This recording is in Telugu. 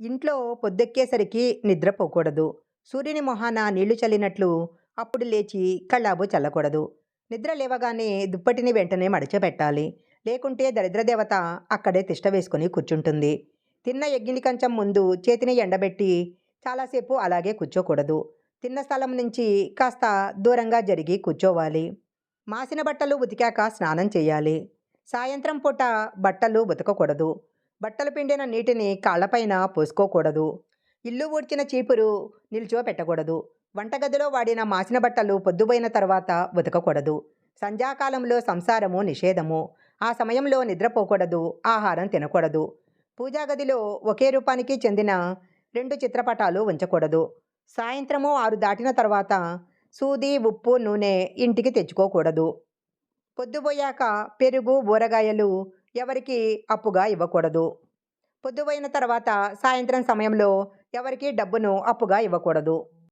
ఇంట్లో పొద్దెక్కేసరికి నిద్రపోకూడదు. సూర్యుని మొహాన నీళ్ళు చల్లినట్లు అప్పుడు లేచి కళ్ళాబు చల్లకూడదు. నిద్ర లేవగానే దుప్పటిని వెంటనే మడచబెట్టాలి. లేకుంటే దరిద్రదేవత అక్కడే తిష్ట వేసుకుని కూర్చుంటుంది. తిన్న ఎగ్గిని కంచం ముందు చేతిని ఎండబెట్టి చాలాసేపు అలాగే కూర్చోకూడదు. తిన్న స్థలం నుంచి కాస్త దూరంగా జరిగి కూర్చోవాలి. మాసిన బట్టలు ఉతికాక స్నానం చేయాలి. సాయంత్రం పూట బట్టలు ఉతకకూడదు. బట్టలు పిండిన నీటిని కాళ్ళపైన పోసుకోకూడదు. ఇల్లు ఊడ్చిన చీపురు నిల్చో పెట్టకూడదు. వంటగదిలో వాడిన మాసిన బట్టలు పొద్దుపోయిన తర్వాత ఉతకకూడదు. సంధ్యాకాలంలో సంసారము నిషేధము. ఆ సమయంలో నిద్రపోకూడదు. ఆహారం తినకూడదు. పూజాగదిలో ఒకే రూపానికి చెందిన రెండు చిత్రపటాలు ఉంచకూడదు. సాయంత్రము ఆరు దాటిన తర్వాత సూది ఉప్పు నూనె ఇంటికి తెచ్చుకోకూడదు. పొద్దుపోయాక పెరుగు ఊరగాయలు ఎవరికి అప్పుగా ఇవ్వకూడదు. పొద్దువైన తర్వాత సాయంత్రం సమయంలో ఎవరికి డబ్బును అప్పుగా ఇవ్వకూడదు.